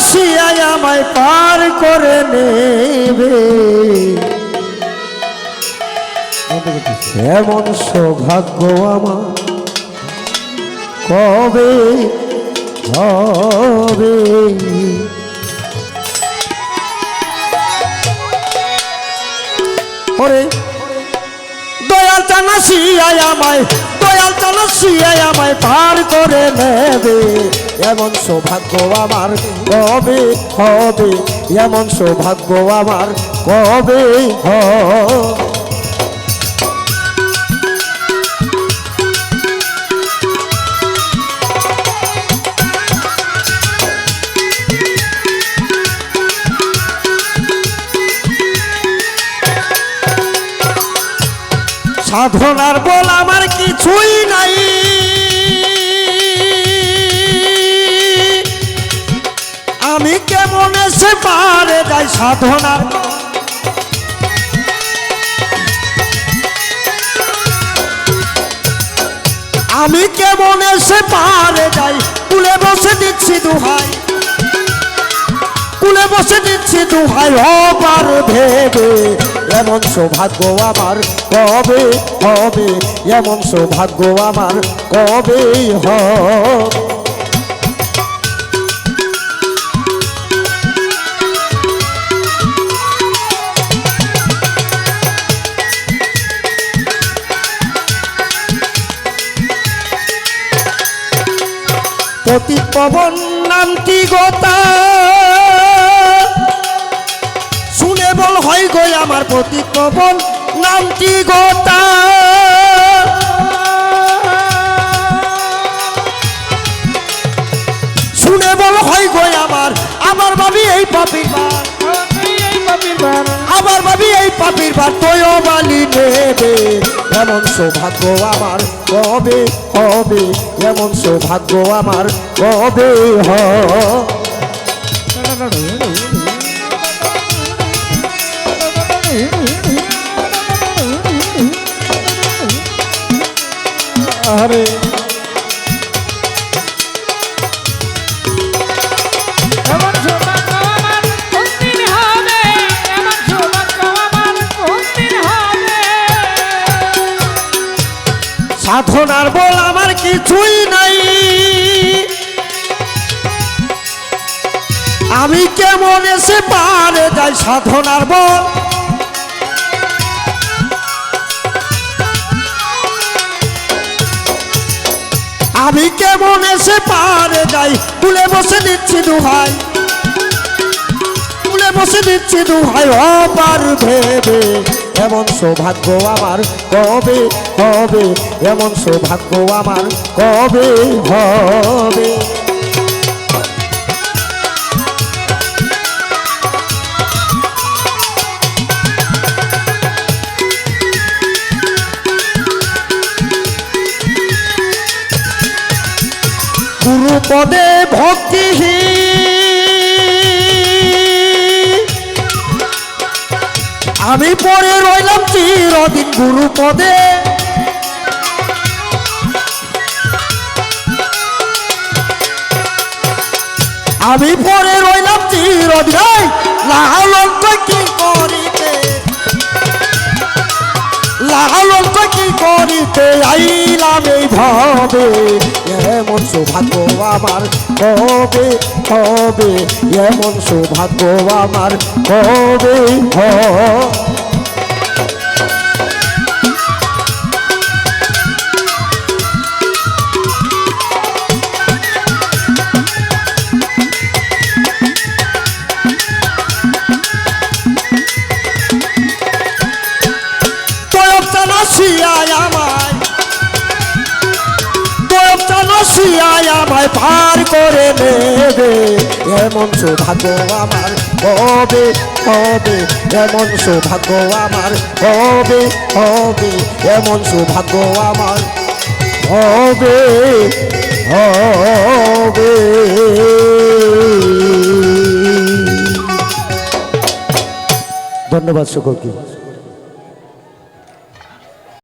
আসিয়াই আমায় পার করে নেবে। এমন সৌভাগ্য আমার। কবে? হবে ওরে, দয়াল চানাসিয়াই আমায়, দয়াল চানাসিয়াই আমায় পার করে নেবে। এমন সৌভাগ্য আমার, কবে হবে? এমন সৌভাগ্য আমার, কবে হবে? সাধনার বল আমার কিছুই নাই। আমি কেমন এসে পারে যাই সাধনা আমি কেমন এসে পারে যাই, কুলে বসে দিচ্ছি দুহাই। কুলে বসে দিচ্ছি দুহাই, হবার ভেবে এমন সৌভাগ্য আমার কবে হবে? এমন সৌভাগ্য আমার কবে হবে? পতি পবন নামটি গোতা শুনে বল হয় গো আমার পতি পবন নামটি গোতা শুনে বল হয় গো আমার আমার ভাবি এই পাপির আমার ভাবি এই পাপির বার তোয়ও বালি নেবে। এমন সৌভাগ্য আমার কবে হবে এমন সৌভাগ্য আমার কবে হবে সাধনার বল আমার কিছুই নাই। আমি কেমন এসে পারে যাই সাধনার বল। আমি কেমন এসে পারে যাই। তুলে বসে দিচ্ছি দুহাই তুলে বসে দিচ্ছি দুহাই অপার ভেবে। এমন সৌভাগ্য আমার কবে হবে এমন সৌভাগ্য আমার কবে হবে? পদে ভক্তিহীন আমি পরে রইলাম চিরদিন গুরু পদে আমি পরে রইলাম চিরদিন। লালন কি করিতে? কই কি করিতে? আইলাম এই ভাবে। এমন সৌভাগ্য আমার কবে হবে এমন সৌভাগ্য আমার কবে হবে নসিয়ায় আমায় পার করে নেবে। এমন সৌভাগ্য আমার কবে হবে। এমন সৌভাগ্য আমার কবে হবে। এমন সৌভাগ্য আমার হবে হবে। ধন্যবাদ সকলকে।